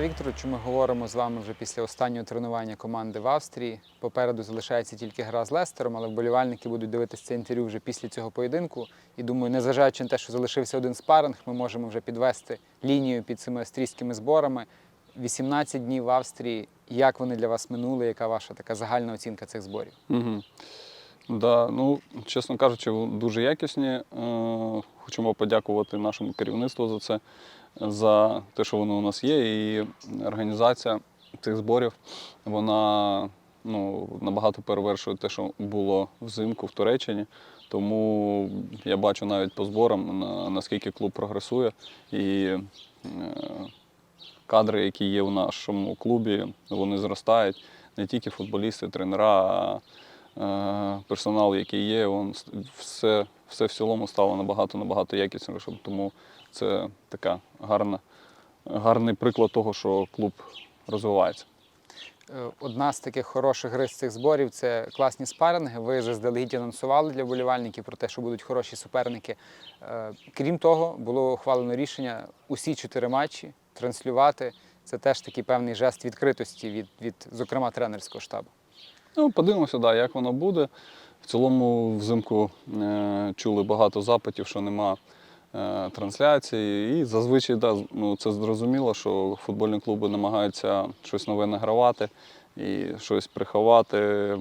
Микола Вікторовичу, ми говоримо з вами вже після останнього тренування команди в Австрії. Попереду залишається тільки гра з Лестером, але вболівальники будуть дивитися це інтерв'ю вже після цього поєдинку. І думаю, незважаючи на те, що залишився один спаринг, ми можемо вже підвести лінію під цими австрійськими зборами. 18 днів в Австрії. Як вони для вас минули? Яка ваша така загальна оцінка цих зборів? Угу. Да, ну, чесно кажучи, дуже якісні. Е, Хочемо подякувати нашому керівництву за це, за те, що воно у нас є. І організація цих зборів вона ну, набагато перевершує те, що було взимку в Туреччині. Тому я бачу навіть по зборам, на- наскільки клуб прогресує. І е, кадри, які є у нашому клубі, вони зростають. Не тільки футболісти, тренера, а е, персонал, який є, він все, все в цілому стало набагато набагато якіснішим. Тому це така гарна, гарний приклад того, що клуб розвивається. Е, Одна з таких хороших гри з цих зборів це класні спаринги. Ви заздалегідь анонсували для вболівальників про те, що будуть хороші суперники. Е, Крім того, було ухвалено рішення усі чотири матчі транслювати. Це теж такий певний жест відкритості від, від зокрема, тренерського штабу. Ну, подивимося, да, як воно буде. В цілому взимку е, чули багато запитів, що нема трансляції. І зазвичай да, ну, це зрозуміло, що футбольні клуби намагаються щось нове награвати і щось приховати.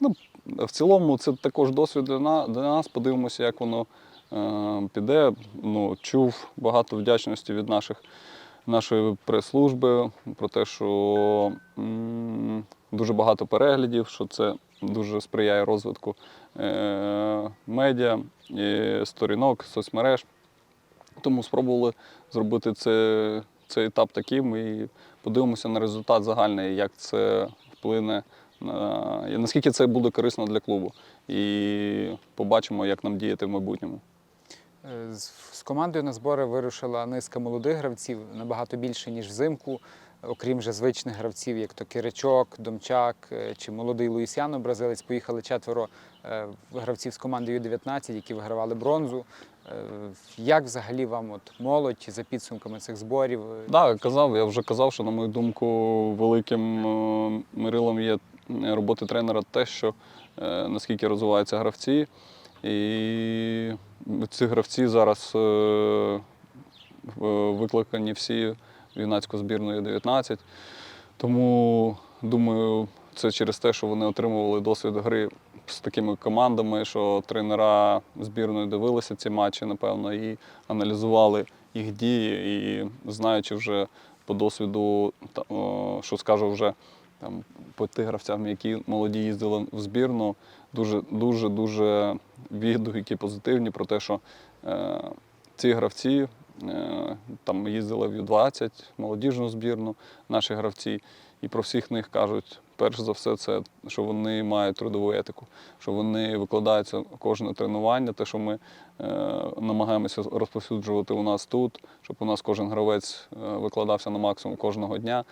Ну, в цілому це також досвід для нас. Подивимося, як воно е, піде. Ну, чув багато вдячності від наших нашої прес-служби про те, що м, дуже багато переглядів, що це дуже сприяє розвитку е, медіа, і сторінок, соцмереж. Тому спробували зробити це, цей етап таким і подивимося на результат загальний, як це вплине на наскільки це буде корисно для клубу. І побачимо, як нам діяти в майбутньому. Е, З командою на збори вирушила низка молодих гравців, набагато більше, ніж взимку, окрім вже звичних гравців, як то Киричок, Домчак е, чи молодий Луїсяно, бразилець. Поїхали четверо е, гравців з команди Ю-19, які вигравали бронзу. Е, Як взагалі вам от молодь за підсумками цих зборів? е, Так, казав, я вже казав, що, на мою думку, великим е, мирилом є роботи тренера те, що е, наскільки розвиваються гравці. І ці гравці зараз е, викликані всі в юнацьку збірну Ю-19. Тому думаю, це через те, що вони отримували досвід гри з такими командами, що тренера збірної дивилися ці матчі, напевно, і аналізували їх дії. І знаючи вже по досвіду, що скажу вже там, по тих гравцям, які молоді їздили в збірну, дуже дуже дуже відгуки позитивні про те, що е, ці гравці е, там їздили в Ю-20, молодіжну збірну, наші гравці, і про всіх них кажуть, перш за все, це що вони мають трудову етику, що вони викладаються кожне тренування, те, що ми е, намагаємося розповсюджувати у нас тут, щоб у нас кожен гравець е, викладався на максимум кожного дня.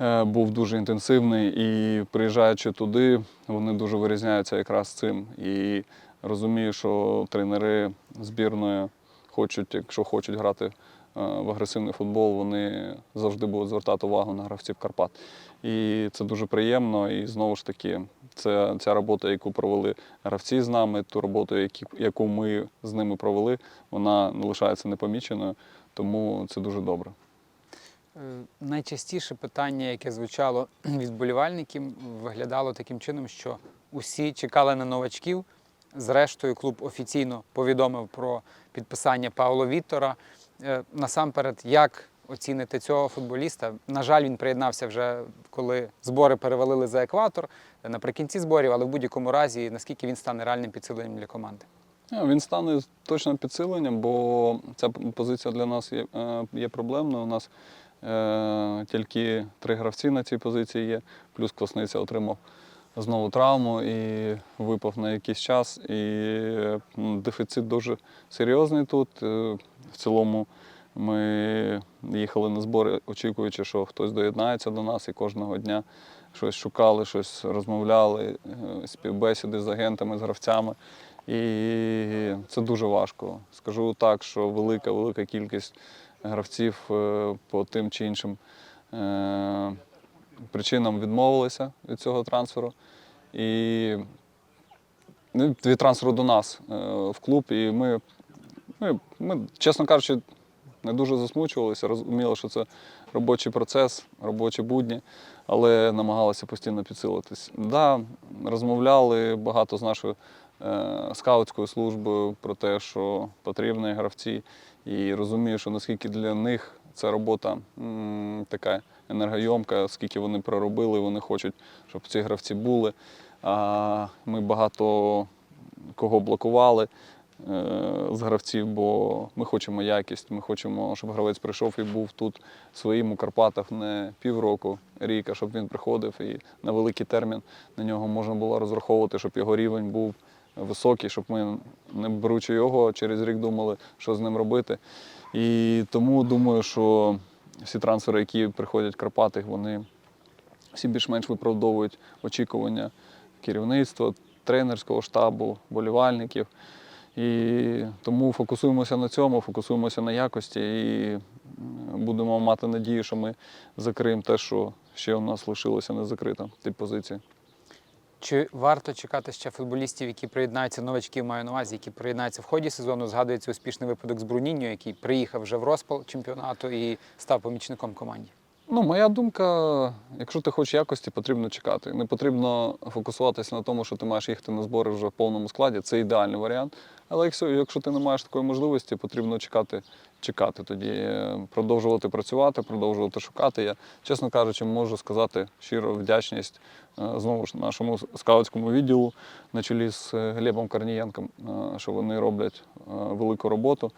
е, Був дуже інтенсивний і приїжджаючи туди, вони дуже вирізняються якраз цим. І розумію, що тренери збірної хочуть, якщо хочуть грати в агресивний футбол, вони завжди будуть звертати увагу на гравців Карпат. І це дуже приємно. І знову ж таки, це ця робота, яку провели гравці з нами, ту роботу, яку ми з ними провели, вона не лишається непоміченою, тому це дуже добре. Е, Найчастіше питання, яке звучало від вболівальників, виглядало таким чином, що усі чекали на новачків. Зрештою, клуб офіційно повідомив про підписання Пауло Віттора. Е, Насамперед, як оціните цього футболіста? На жаль, він приєднався вже коли збори перевалили за екватор е, наприкінці зборів, але в будь-якому разі, наскільки він стане реальним підсиленням для команди? Е, Він стане точно підсиленням, бо ця позиція для нас є, є проблемною. У нас е, тільки три гравці на цій позиції є, плюс Квасниця отримав знову травму і випав на якийсь час. І дефіцит дуже серйозний тут. В цілому ми їхали на збори, очікуючи, що хтось доєднається до нас і кожного дня щось шукали, щось розмовляли, е, співбесіди з агентами, з гравцями. І це дуже важко. Скажу так, що велика, велика кількість гравців е, по тим чи іншим е, причинам відмовилися від цього трансферу. І ну, від трансферу до нас в клуб. І ми, ми, ми, чесно кажучи, не дуже засмучувалися, розуміли, що це робочий процес, робочі будні, але намагалися постійно підсилитись. Да, розмовляли багато з нашою е, скаутською службою про те, що потрібні гравці, і розумію, що наскільки для них ця робота м, така енергойомка, скільки вони проробили, вони хочуть, щоб ці гравці були. А ми багато кого блокували з гравців, бо ми хочемо якість, ми хочемо, щоб гравець прийшов і був тут своїм у Карпатах не півроку, рік, а щоб він приходив і на великий термін на нього можна було розраховувати, щоб його рівень був високий, щоб ми, не беручи його, через рік думали, що з ним робити. І тому думаю, що всі трансфери, які приходять в Карпати, вони всі більш-менш виправдовують очікування керівництва, тренерського штабу, болівальників. І тому фокусуємося на цьому, фокусуємося на якості і будемо мати надію, що ми закриємо те, що ще у нас лишилося не закрито, ті позиції. Чи варто чекати ще футболістів, які приєднаються, новачків маю на увазі, які приєднаються в ході сезону? Згадується успішний випадок з Бруніньо, який приїхав вже в розпал чемпіонату і став помічником команді. Ну, моя думка, якщо ти хочеш якості, потрібно чекати. Не потрібно фокусуватися на тому, що ти маєш їхати на збори вже в повному складі. Це ідеальний варіант. Але якщо, якщо ти не маєш такої можливості, потрібно чекати, чекати тоді, е, продовжувати працювати, продовжувати шукати. Я, чесно кажучи, можу сказати щиро вдячність е, знову ж нашому скаутському відділу на чолі з е, Глебом Корнієнком, що вони роблять велику роботу.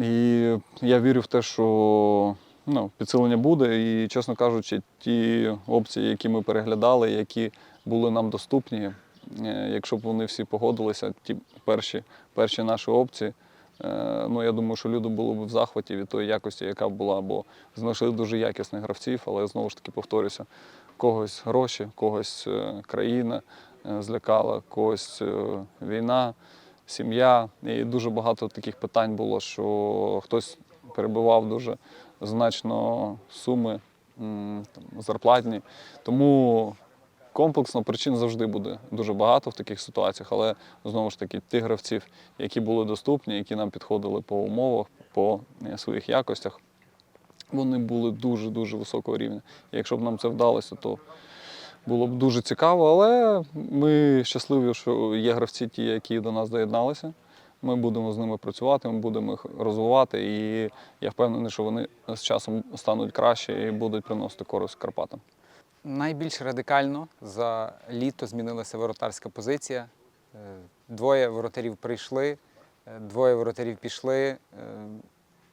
І я вірю в те, що ну, підсилення буде. І, чесно кажучи, ті опції, які ми переглядали, які були нам доступні, якщо б вони всі погодилися, ті перші, перші наші опції. е, Ну, я думаю, що люди були б в захваті від тої якості, яка була, бо знайшли дуже якісних гравців, але знову ж таки повторюся, когось гроші, когось е, країна е, злякала, когось е, війна, сім'я. І дуже багато таких питань було, що хтось перебивав дуже значно суми зарплатні. Тому комплексно причин завжди буде дуже багато в таких ситуаціях, але знову ж таки, тих гравців, які були доступні, які нам підходили по умовах, по е, своїх якостях, вони були дуже-дуже високого рівня. І якщо б нам це вдалося, то було б дуже цікаво, але ми щасливі, що є гравці ті, які до нас доєдналися. Ми будемо з ними працювати, ми будемо їх розвивати, і я впевнений, що вони з часом стануть краще і будуть приносити користь Карпатам. Найбільш радикально за літо змінилася воротарська позиція. Е, Двоє воротарів прийшли, е, двоє воротарів пішли. Е,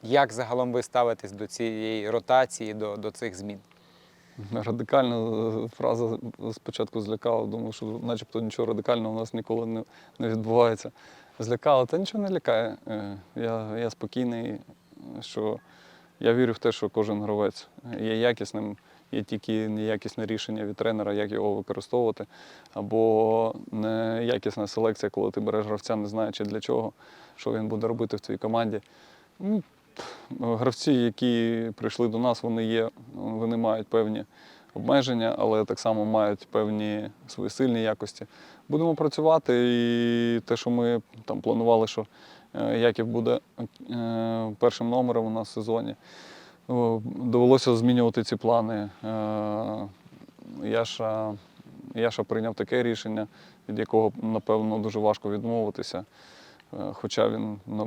Як загалом ви ставитесь до цієї ротації, до, до цих змін? Радикальна фраза спочатку злякала, думав, що начебто нічого радикального у нас ніколи не, не відбувається. Злякала, та нічого не лякає. Я, я спокійний, що я вірю в те, що кожен гравець є якісним, є тільки неякісне рішення від тренера, як його використовувати, або неякісна селекція, коли ти береш гравця, не знаючи для чого, що він буде робити в твоїй команді. Ну, Гравці, які прийшли до нас, вони є, вони мають певні обмеження, але так само мають певні свої сильні якості. Будемо працювати, і те, що ми там планували, що е, Яків буде е, першим номером у нас в сезоні, довелося змінювати ці плани. Е, Яша, Яша прийняв таке рішення, від якого, напевно, дуже важко відмовитися. Е, Хоча він е,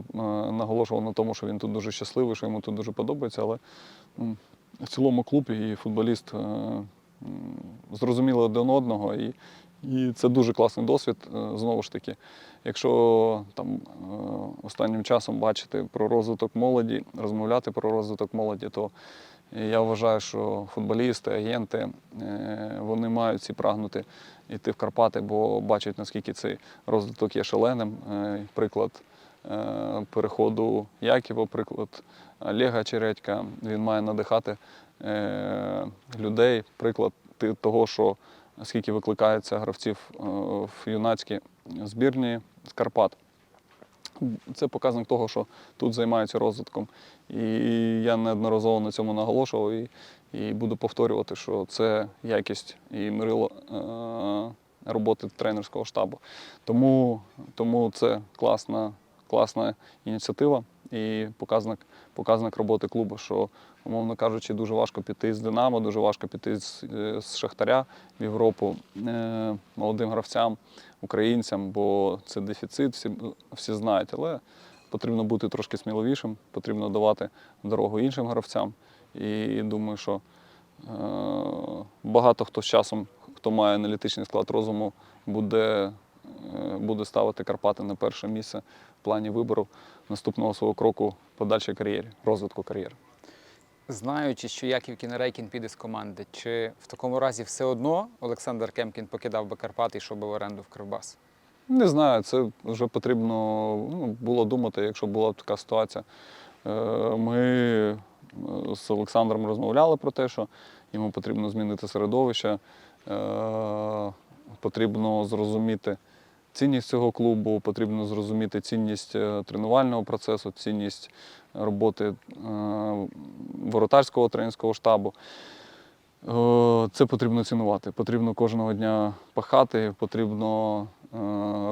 наголошував на тому, що він тут дуже щасливий, що йому тут дуже подобається, але в цілому клуб і футболіст зрозуміли один одного, і, і це дуже класний досвід. Е, Знову ж таки, якщо там е, останнім часом бачити про розвиток молоді, розмовляти про розвиток молоді, то я вважаю, що футболісти, агенти е, вони мають всі прагнути йти в Карпати, бо бачать, наскільки цей розвиток є шаленим. Приклад переходу Яківа, приклад Олега Чередька. Він має надихати людей. Приклад того, що скільки викликається гравців е, в юнацькі збірні з Карпат. Це показник того, що тут займаються розвитком. І я неодноразово на цьому наголошував і, і буду повторювати, що це якість і мирило е, роботи тренерського штабу. Тому, тому це класна, класна ініціатива і показник, показник роботи клубу, що, умовно кажучи, дуже важко піти з Динамо, дуже важко піти з, е, з Шахтаря в Європу е, молодим гравцям, українцям, бо це дефіцит, всі, всі знають. Але потрібно бути трошки сміливішим, потрібно давати дорогу іншим гравцям. І думаю, що е, багато хто з часом, хто має аналітичний склад розуму, буде, е, буде ставити Карпати на перше місце в плані вибору наступного свого кроку в подальшій кар'єрі, розвитку кар'єри. Знаючи, що Яків Кінерейкін піде з команди, чи в такому разі все одно Олександр Кемкін покидав би Карпати і йшов би в оренду в Кривбас? Не знаю, це вже потрібно ну, було думати, якщо була така ситуація. Е, Ми е, з Олександром розмовляли про те, що йому потрібно змінити середовище, е, потрібно зрозуміти цінність цього клубу, потрібно зрозуміти цінність тренувального процесу, цінність роботи е, воротарського тренерського штабу. Е, Це потрібно цінувати. Потрібно кожного дня пахати, потрібно е,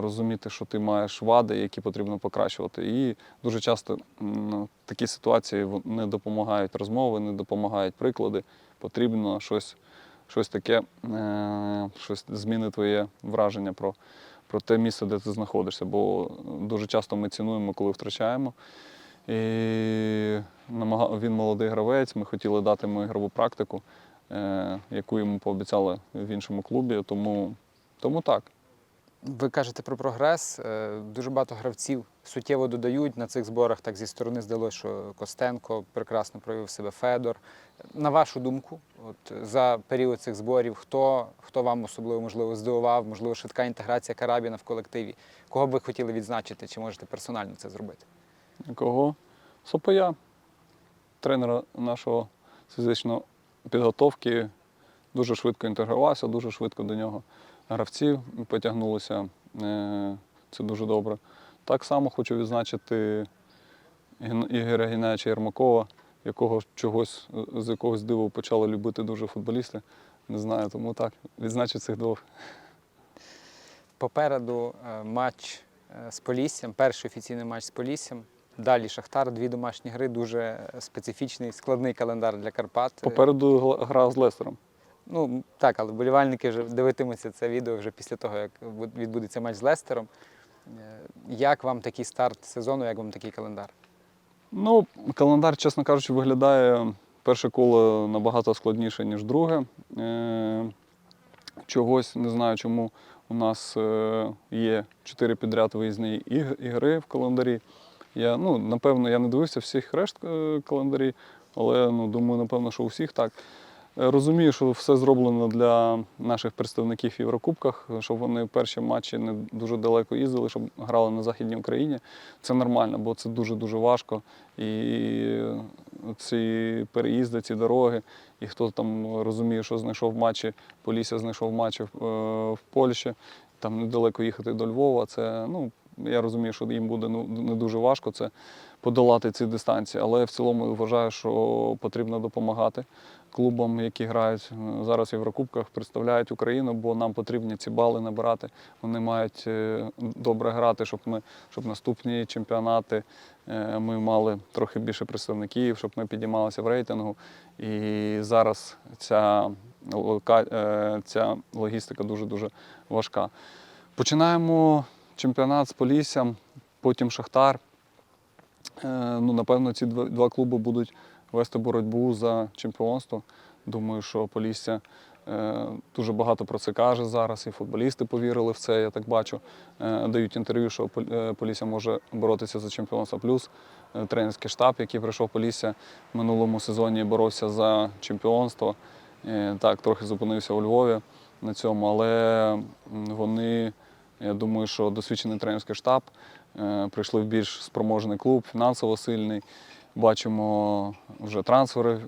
розуміти, що ти маєш вади, які потрібно покращувати. І дуже часто такі ситуації не допомагають розмови, не допомагають приклади. Потрібно щось, щось таке, щось зміни твоє враження про, про те місце, де ти знаходишся. Бо дуже часто ми цінуємо, коли втрачаємо. І він молодий гравець, ми хотіли дати йому ігрову практику, е, яку йому пообіцяли в іншому клубі. Тому, тому так. Ви кажете про прогрес. Е, Дуже багато гравців суттєво додають на цих зборах. Так зі сторони здалося, що Костенко прекрасно проявив себе Федор. На вашу думку, от за період цих зборів, хто, хто вам особливо можливо здивував, можливо, швидка інтеграція Карабіна в колективі? Кого б ви хотіли відзначити, чи можете персонально це зробити? Кого? Сопоя, тренера нашого з фізичної підготовки, дуже швидко інтегрувався, дуже швидко до нього гравців потягнулися. Е, Це дуже добре. Так само хочу відзначити Ігоря Геннадійовича Єрмакова, якого чогось з якогось диву почали любити дуже футболісти. Не знаю, тому так, відзначу цих двох. Попереду е, матч е, з Поліссям, перший офіційний матч з Поліссям. Далі Шахтар, дві домашні гри, дуже специфічний, складний календар для Карпат. Попереду гра з Лестером. Ну так, але болівальники вже дивитимуться це відео вже після того, як відбудеться матч з Лестером. Е, Як вам такий старт сезону, як вам такий календар? Ну, календар, чесно кажучи, виглядає перше коло набагато складніше, ніж друге. Е, Чогось не знаю, чому у нас е, є чотири підряд виїзні ігри в календарі. Я, ну, напевно, я не дивився всіх решт е, календарі, але ну, думаю, напевно, що у всіх так. Е, Розумію, що все зроблено для наших представників в Єврокубках, щоб вони перші матчі не дуже далеко їздили, щоб грали на Західній Україні. Це нормально, бо це дуже-дуже важко. І ці переїзди, ці дороги, і хто там розуміє, що знайшов матчі, Полісся знайшов матчі е, в Польщі, там недалеко їхати до Львова. Це, ну, я розумію, що їм буде ну, не дуже важко це подолати ці дистанції, але в цілому вважаю, що потрібно допомагати клубам, які грають е, зараз в Єврокубках, представляють Україну, бо нам потрібні ці бали набирати. Вони мають е, добре грати, щоб ми, щоб наступні чемпіонати е, ми мали трохи більше представників, щоб ми підіймалися в рейтингу. І зараз ця, ця логістика дуже-дуже важка. Починаємо чемпіонат з Поліссям, потім Шахтар. Е, Ну, напевно, ці два, клуби будуть вести боротьбу за чемпіонство. Думаю, що Полісся е, дуже багато про це каже зараз, і футболісти повірили в це, я так бачу. Е, дають інтерв'ю, що Пол- Полісся може боротися за чемпіонство. Плюс тренерський штаб, який прийшов Полісся в минулому сезоні, боровся за чемпіонство. Так, трохи зупинився у Львові на цьому, але вони, я думаю, що досвідчений тренерський штаб е, прийшли в більш спроможний клуб, фінансово сильний. Бачимо вже трансфери,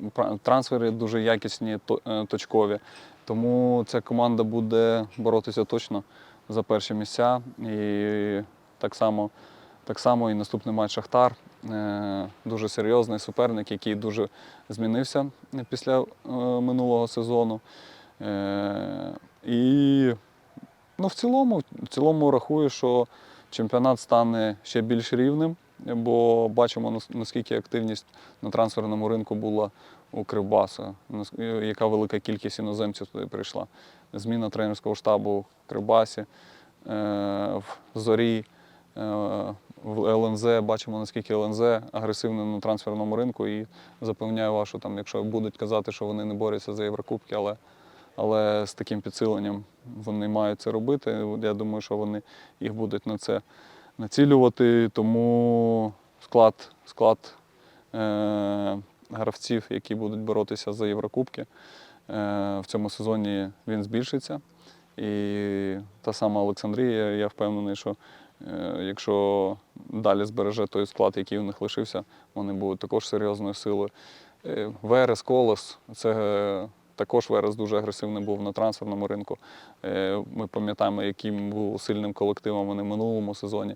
трансфери дуже якісні, е, точкові. Тому ця команда буде боротися точно за перші місця. І так само Так само і наступний матч Шахтар. Е, Дуже серйозний суперник, який дуже змінився після минулого сезону. І ну, в цілому, в цілому рахую, що чемпіонат стане ще більш рівним, бо бачимо, наскільки активність на трансферному ринку була у Кривбаса, яка велика кількість іноземців туди прийшла. Зміна тренерського штабу в Кривбасі, е, в Зорі, е, в ЛНЗ. Бачимо, наскільки ЛНЗ агресивне на трансферному ринку. І запевняю вас, що там, якщо будуть казати, що вони не борються за Єврокубки, але, але з таким підсиленням вони мають це робити. Я думаю, що вони їх будуть на це націлювати. Тому склад, склад е, гравців, які будуть боротися за Єврокубки, е, в цьому сезоні він збільшиться. І та сама Олександрія, я впевнений, що е, якщо далі збереже той склад, який у них лишився, вони будуть також серйозною силою. Е, Верес, Колос, це також Верес дуже агресивний був на трансферному ринку. Е, Ми пам'ятаємо, яким був сильним колективом вони в минулому сезоні.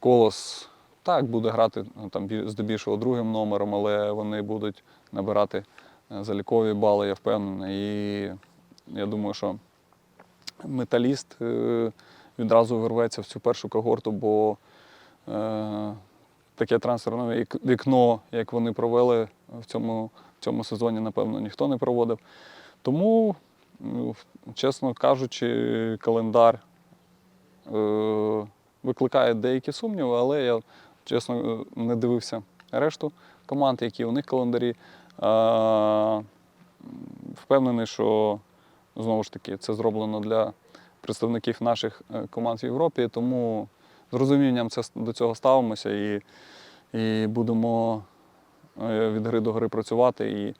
Колос так буде грати ну, там здебільшого другим номером, але вони будуть набирати е, залікові бали, я впевнений. І я думаю, що металіст е, відразу вирветься в цю першу когорту, бо таке трансферне вікно, як вони провели в цьому, цьому сезоні, напевно, ніхто не проводив. Тому, чесно кажучи, календар е, викликає деякі сумніви, але я, чесно, е, не дивився решту команд, які у них календарі. Впевнений, що знову ж таки це зроблено для представників наших е, команд в Європі, тому з розумінням це, до цього ставимося і, і будемо е, від гри до гри працювати і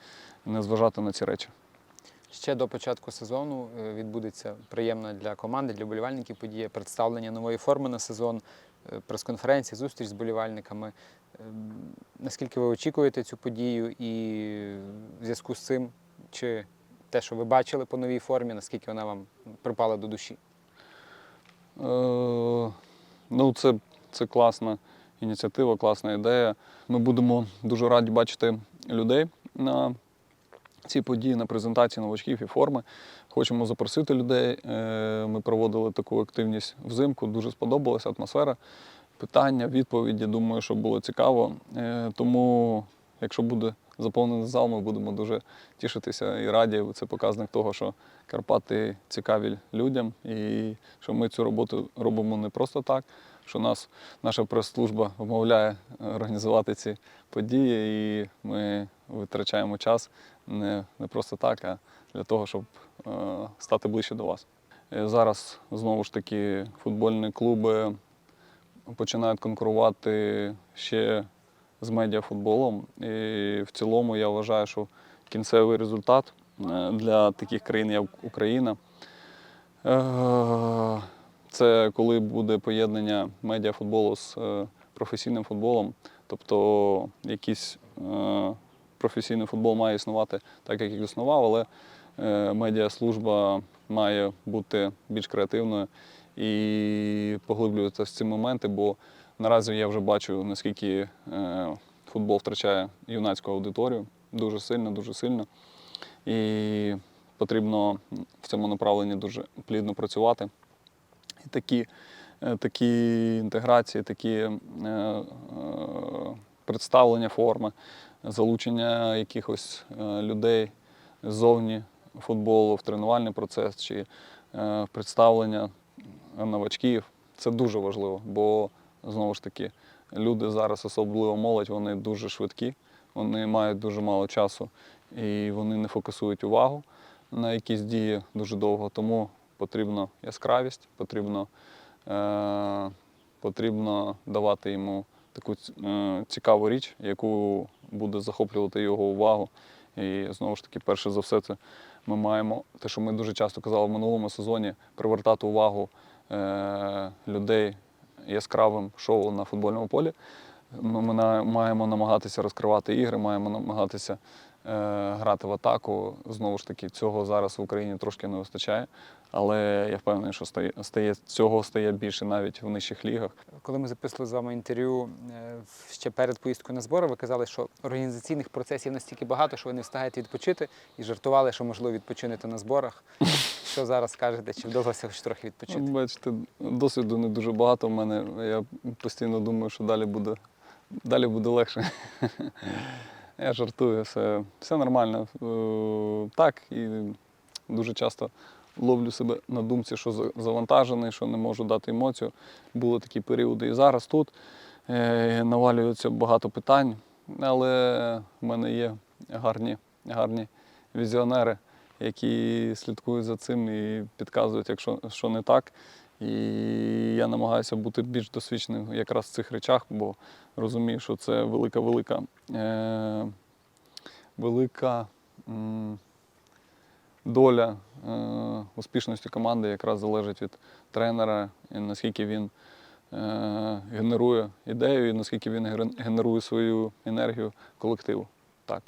не зважати на ці речі. Ще до початку сезону е, відбудеться приємна для команди, для болівальників подія представлення нової форми на сезон, е, прес-конференції, зустріч з болівальниками. Е, Наскільки ви очікуєте цю подію і в зв'язку з цим, чи те, що ви бачили по новій формі, наскільки вона вам припала до душі? Е, ну, це, це класна ініціатива, класна ідея. Ми будемо дуже раді бачити людей на ці події, на презентації новачків і форми. Хочемо запросити людей. Е, Ми проводили таку активність взимку, дуже сподобалася атмосфера. Питання, відповіді, думаю, що було цікаво. Е, Тому, якщо буде заповнений зал, ми будемо дуже тішитися і раді. Це показник того, що Карпати цікаві людям і що ми цю роботу робимо не просто так, що нас наша прес-служба вмовляє організувати ці події, і ми витрачаємо час не, не просто так, а для того, щоб е, стати ближче до вас. Е, Зараз знову ж таки футбольні клуби починають конкурувати ще з медіафутболом. І в цілому я вважаю, що кінцевий результат е, для таких країн, як Україна, е, це коли буде поєднання медіафутболу з е, професійним футболом. Тобто якийсь е, професійний футбол має існувати так, як і існував, але е, медіаслужба має бути більш креативною і поглиблюватися в ці моменти, бо наразі я вже бачу, наскільки футбол втрачає юнацьку аудиторію дуже сильно, дуже сильно. І потрібно в цьому направленні дуже плідно працювати. І такі, е, такі інтеграції, такі е, е, представлення форми, залучення якихось е, людей ззовні футболу в тренувальний процес чи е, представлення новачків. Це дуже важливо, бо знову ж таки люди зараз, особливо молодь, вони дуже швидкі, вони мають дуже мало часу і вони не фокусують увагу на якісь дії дуже довго. Тому потрібна яскравість, потрібно, е, потрібно давати йому таку е, цікаву річ, яку буде захоплювати його увагу. І знову ж таки, перше за все, це ми маємо те, що ми дуже часто казали в минулому сезоні, привертати увагу е, людей яскравим шоу на футбольному полі. Ми ми маємо намагатися розкривати ігри, маємо намагатися грати в атаку. Знову ж таки, цього зараз в Україні трошки не вистачає. Але я впевнений, що стає, стає, цього стає більше навіть в нижчих лігах. Коли ми записували з вами інтерв'ю е, ще перед поїздкою на збори, ви казали, що організаційних процесів настільки багато, що ви не встигаєте відпочити, і жартували, що можливо відпочинете на зборах. Що зараз скажете? Чи вдалося хоч трохи відпочити? Бачите, досвіду не дуже багато в мене. Я постійно думаю, що далі буде, далі буде легше. Я жартую, все, все нормально. Е, Так, і дуже часто ловлю себе на думці, що завантажений, що не можу дати емоцію. Були такі періоди і зараз тут. Е, Навалюється багато питань, але в мене є гарні, гарні візіонери, які слідкують за цим і підказують, якщо що не так. І я намагаюся бути більш досвідченим якраз в цих речах, бо розумію, що це велика, велика, е, велика доля е, успішності команди якраз залежить від тренера, і наскільки він е, генерує ідею, і наскільки він генерує свою енергію колективу. Так.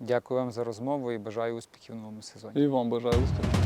Дякую вам за розмову і бажаю успіхів в новому сезоні. І вам бажаю успіху.